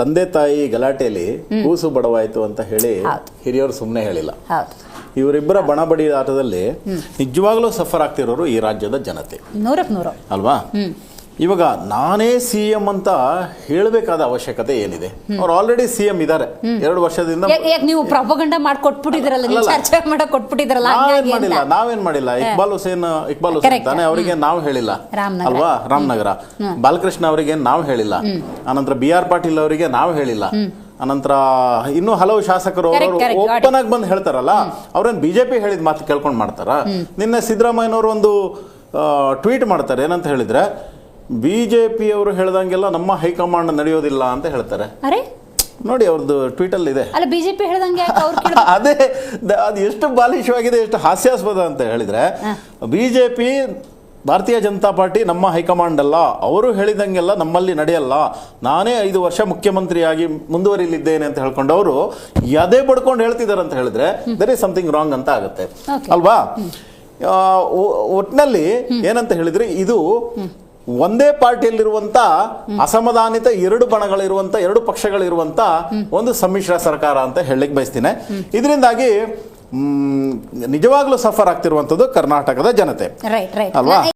ತಂದೆ ತಾಯಿ ಗಲಾಟೆಯಲ್ಲಿ ಕೂಸು ಬಡವಾಯ್ತು ಅಂತ ಹೇಳಿ. ಹಿರಿಯವರು ಸುಮ್ಮನೆ ಹೇಳಿಲ್ಲ. ಇವರಿಬ್ಬರ ಬಣಬಡಿ ಆಟದಲ್ಲಿ ನಿಜವಾಗ್ಲೂ ಸಫರ್ ಆಗ್ತಿರೋರು ಈ ರಾಜ್ಯದ ಜನತೆ. ನೂರಕ್ಕೆ ನೂರು. ಅಲ್ವಾ? ಇವಾಗ ನಾನೇ ಸಿ ಎಂ ಅಂತ ಹೇಳಬೇಕಾದ ಅವಶ್ಯಕತೆ ಏನಿದೆ? ಅವ್ರು ಆಲ್ರೆಡಿ ಸಿ ಎಂ ಇದ್ದಾರೆ ಎರಡು ವರ್ಷದಿಂದ ನೀವು ಪ್ರಪಗಂಡ ಮಾಡಿ ಕೊಟ್ಬಿಟ್ಟಿದ್ರಲ್ಲ ಚರ್ಚೆ ನಾವೇನ್ ಮಾಡಿಲ್ಲ. ನಾವೇನ್ ಮಾಡಿಲ್ಲ. ಇಕ್ಬಾಲ್ ಹುಸೇನ್ ಇಕ್ಬಾಲ್ ಹುಸೇನ್ ತಾನೆ ಅವರಿಗೆ ನಾವು ಹೇಳಿಲ್ಲ. ಅಲ್ವಾ? ರಾಮನಗರ. ಬಾಲಕೃಷ್ಣ ಅವರಿಗೆ ನಾವು ಹೇಳಿಲ್ಲ. ಆನಂತರ ಬಿ ಆರ್ ಪಾಟೀಲ್ ಅವರಿಗೆ ನಾವು ಹೇಳಿಲ್ಲ. ಅನಂತರ ಇನ್ನು ಹಲವು ಶಾಸಕರು. ಓಪನ್ ಆಗಿ ಬಂದು ಹೇಳ್ತಾರಲ್ಲ ಅವ್ರೇನ್ ಬಿಜೆಪಿ ಹೇಳಿದ ಮಾತು ಕೇಳ್ಕೊಂಡು ಮಾಡ್ತಾರ? ನಿನ್ನೆ ಸಿದ್ದರಾಮಯ್ಯನವರು ಒಂದು ಟ್ವೀಟ್ ಮಾಡ್ತಾರೆ. ಏನಂತ ಹೇಳಿದ್ರೆ ಬಿಜೆಪಿ ಅವರು ಹೇಳ್ದಂಗೆಲ್ಲ ನಮ್ಮ ಹೈಕಮಾಂಡ್ ನಡೆಯೋದಿಲ್ಲ ಅಂತ ಹೇಳ್ತಾರೆ. ಅರೆ? ನೋಡಿ ಅವ್ರದ್ದು ಟ್ವೀಟ್ ಅಲ್ಲಿ ಇದೆ ಅಲ್ಲ ಬಿಜೆಪಿ ಹೇಳ್ದಂಗೆ ಯಾಕೆ ಅವ್ರು ಕೇಳ ಅದೇ ದ- ಅದು ಎಷ್ಟು ಬಾಲಿಶವಾಗಿದೆ ಎಷ್ಟು ಹಾಸ್ಯಾಸ್ಪದ ಅಂತ ಹೇಳಿದ್ರೆ ಬಿಜೆಪಿ ಭಾರತೀಯ ಜನತಾ ಪಾರ್ಟಿ ನಮ್ಮ ಹೈಕಮಾಂಡ್ ಅಲ್ಲ. ಅವರು ಹೇಳಿದಂಗೆಲ್ಲ ನಮ್ಮಲ್ಲಿ ನಡೆಯಲ್ಲ. ನಾನೇ ಐದು ವರ್ಷ ಮುಖ್ಯಮಂತ್ರಿಯಾಗಿ ಮುಂದುವರಿಲಿದ್ದೇನೆ ಅಂತ ಹೇಳ್ಕೊಂಡು ಅವರು ಎದೆ ಬಡ್ಕೊಂಡು ಹೇಳ್ತಿದ್ದಾರೆ ಅಂತ ಹೇಳಿದ್ರೆ ದರ್ ಇಸ್ ಸಮಥಿಂಗ್ ರಾಂಗ್ ಅಂತ ಆಗುತ್ತೆ. Okay. ಅಲ್ವಾ? ಆ, ಒ- ಒಟ್ನಲ್ಲಿ ಏನಂತ ಹೇಳಿದ್ರೆ ಇದು ಒಂದೇ ಪಾರ್ಟಿಯಲ್ಲಿರುವಂತ ಅಸಮಾಧಾನಿತ ಎರಡು ಬಣಗಳಿರುವಂತ ಎರಡು ಪಕ್ಷಗಳಿರುವಂತ ಒಂದು ಸಮ್ಮಿಶ್ರ ಸರ್ಕಾರ ಅಂತ ಹೇಳಲಿಕ್ಕೆ ಬಯಸ್ತೀನಿ. ಇದರಿಂದಾಗಿ ನಿಜವಾಗ್ಲೂ ಸಫರ್ ಆಗ್ತಿರುವಂತದ್ದು ಕರ್ನಾಟಕದ ಜನತೆ. ಅಲ್ವಾ?